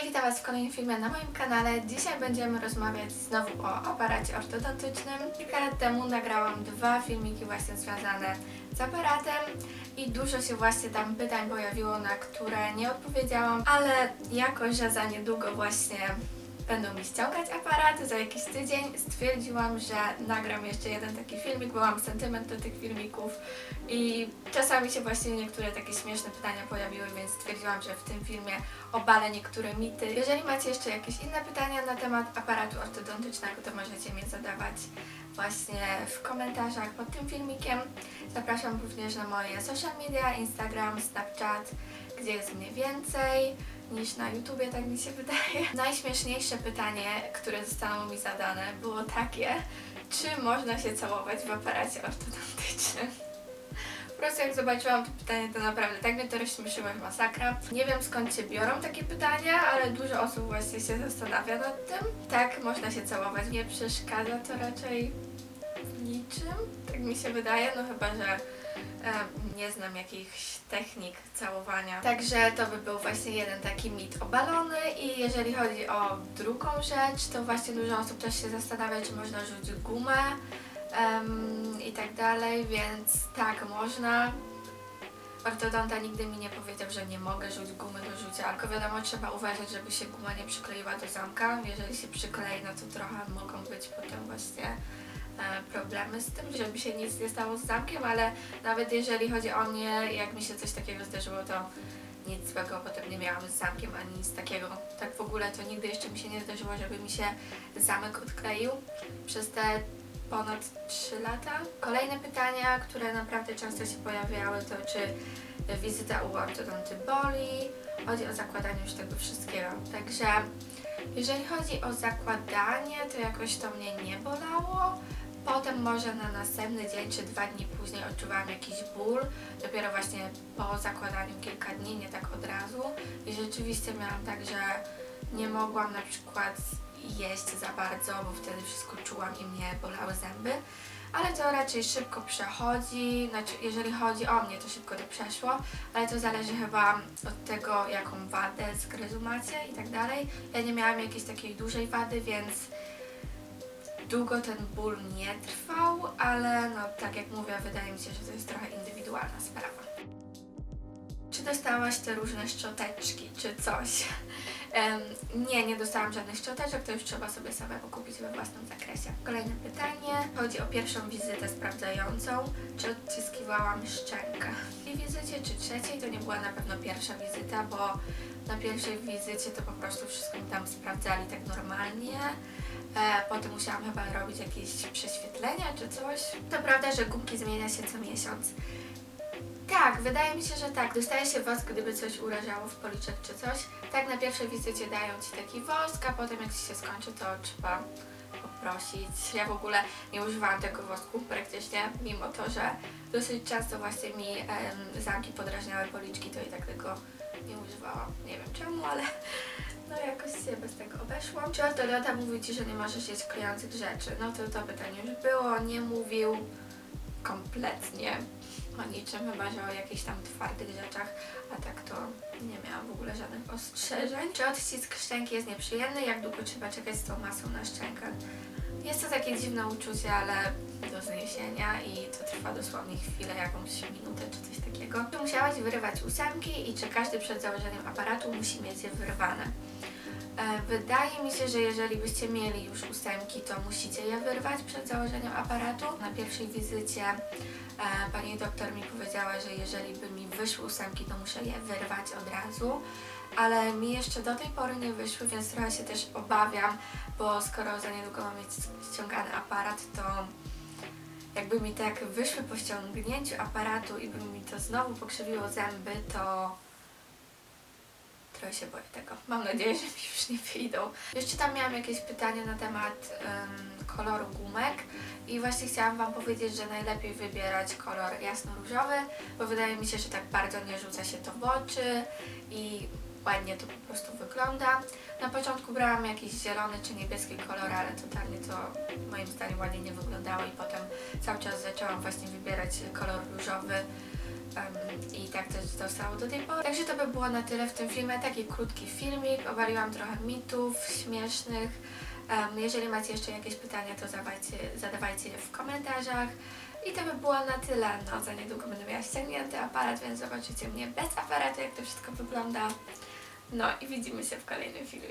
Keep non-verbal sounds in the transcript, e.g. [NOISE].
Hej, witam Was w kolejnym filmie na moim kanale. Dzisiaj będziemy rozmawiać znowu o aparacie ortodontycznym. Kilka lat temu nagrałam dwa filmiki właśnie związane z aparatem i dużo się właśnie tam pytań pojawiło, na które nie odpowiedziałam, ale jako, że za niedługo właśnie będą mi ściągać aparat za jakiś tydzień, stwierdziłam, że nagram jeszcze jeden taki filmik, bo mam sentyment do tych filmików i czasami się właśnie niektóre takie śmieszne pytania pojawiły, więc stwierdziłam, że w tym filmie obalę niektóre mity. Jeżeli macie jeszcze jakieś inne pytania na temat aparatu ortodontycznego, to możecie mi zadawać właśnie w komentarzach pod tym filmikiem. Zapraszam również na moje social media, Instagram, Snapchat, gdzie jest mnie więcej niż na YouTubie, tak mi się wydaje. [LAUGHS] Najśmieszniejsze pytanie, które zostało mi zadane, było takie, czy można się całować w aparacie ortodontycznym? Po prostu jak zobaczyłam to pytanie, to naprawdę tak mnie to rozśmieszyło jak masakra. Nie wiem skąd się biorą takie pytania, ale dużo osób właśnie się zastanawia nad tym. Tak, można się całować. Nie przeszkadza to raczej niczym, tak mi się wydaje, no chyba, że nie znam jakichś technik całowania. Także to by był właśnie jeden taki mit obalony i jeżeli chodzi o drugą rzecz, to właśnie dużo osób też się zastanawia, czy można rzucić gumę em, i tak dalej, więc tak, można. Ortodonta nigdy mi nie powiedział, że nie mogę rzucić gumy do rzucia, tylko wiadomo, trzeba uważać, żeby się guma nie przykleiła do zamka. Jeżeli się przyklei, no to trochę mogą być potem właśnie e, problemy z tym, żeby się nic nie stało z zamkiem, ale nawet jeżeli chodzi o mnie, jak mi się coś takiego zdarzyło, to nic złego potem nie miałam z zamkiem ani nic takiego. Tak w ogóle to nigdy jeszcze mi się nie zdarzyło, żeby mi się zamek odkleił przez te ponad 3 lata. Kolejne pytania, które naprawdę często się pojawiały, to czy wizyta u ortodonty boli, chodzi o zakładanie już tego wszystkiego. Także jeżeli chodzi o zakładanie, to jakoś to mnie nie bolało. Potem może na następny dzień czy dwa dni później odczuwałam jakiś ból, dopiero właśnie po zakładaniu kilka dni, nie tak od razu. I rzeczywiście miałam tak, że nie mogłam na przykład jeść za bardzo, bo wtedy wszystko czułam i mnie bolały zęby. Ale to raczej szybko przechodzi, znaczy jeżeli chodzi o mnie, to szybko to przeszło, ale to zależy chyba od tego, jaką wadę zgryzu macie i tak dalej. Ja nie miałam jakiejś takiej dużej wady, więc długo ten ból nie trwał, ale no tak jak mówię, wydaje mi się, że to jest trochę indywidualna sprawa. Czy dostałaś te różne szczoteczki, czy coś? [LAUGHS] Em, nie, nie dostałam żadnych szczoteczek, to już trzeba sobie samemu kupić we własnym zakresie. Kolejne pytanie. Chodzi o pierwszą wizytę sprawdzającą. Czy odciskiwałam szczękę? I wizycie czy trzeciej to nie była na pewno pierwsza wizyta, bo na pierwszej wizycie to po prostu wszystko mi tam sprawdzali tak normalnie. E, potem musiałam chyba robić jakieś prześwietlenia czy coś. To prawda, że gumki zmienia się co miesiąc. Tak, wydaje mi się, że tak. Dostaje się wosk, gdyby coś urażało w policzek czy coś. Tak, na pierwszej wizycie dają Ci taki wosk, a potem jak Ci się skończy, to trzeba poprosić. Ja w ogóle nie używałam tego wosku praktycznie, mimo to, że dosyć często właśnie mi em, zamki podrażniały policzki, to i tak tego nie używałam. Nie wiem czemu, ale no jakoś się bez tego obeszłam. Czy ortodonta mówił Ci, że nie możesz jeść klejących rzeczy? No to to pytanie już było, nie mówił kompletnie o niczym, chyba że o jakichś tam twardych rzeczach, a tak to nie miałam w ogóle żadnych ostrzeżeń. Czy odcisk szczęki jest nieprzyjemny? Jak długo trzeba czekać z tą masą na szczękę? Jest to takie dziwne uczucie, ale do zniesienia i to trwa dosłownie chwilę, jakąś minutę czy coś takiego. Musiałaś wyrywać ósemki i czy każdy przed założeniem aparatu musi mieć je wyrwane? E, Wydaje mi się, że jeżeli byście mieli już ósemki, to musicie je wyrwać przed założeniem aparatu. Na pierwszej wizycie e, pani doktor mi powiedziała, że jeżeli by mi wyszły ósemki, to muszę je wyrwać od razu. Ale mi jeszcze do tej pory nie wyszły, więc trochę się też obawiam, bo skoro za niedługo mam mieć ściągany aparat, to jakby mi tak wyszły po ściągnięciu aparatu i by mi to znowu pokrzywiło zęby, to Trochę się boję tego. Mam nadzieję, że mi już nie wyjdą. Jeszcze tam miałam jakieś pytania na temat em, koloru gumek i właśnie chciałam Wam powiedzieć, że najlepiej wybierać kolor jasno-różowy, bo wydaje mi się, że tak bardzo nie rzuca się to w oczy i ładnie to po prostu wygląda. Na początku brałam jakiś zielony czy niebieski kolor, ale totalnie to moim zdaniem ładnie nie wyglądało i potem cały czas zaczęłam właśnie wybierać kolor różowy em, i tak też zostało do tej pory. Także to by było na tyle w tym filmie. Taki krótki filmik. Obaliłam trochę mitów śmiesznych. Em, jeżeli macie jeszcze jakieś pytania, to zadawajcie, zadawajcie je w komentarzach. I to by było na tyle. No, za niedługo będę miała ściągnięty aparat, więc zobaczycie mnie bez aparatu, jak to wszystko wygląda. No i widzimy się w kolejnym filmie.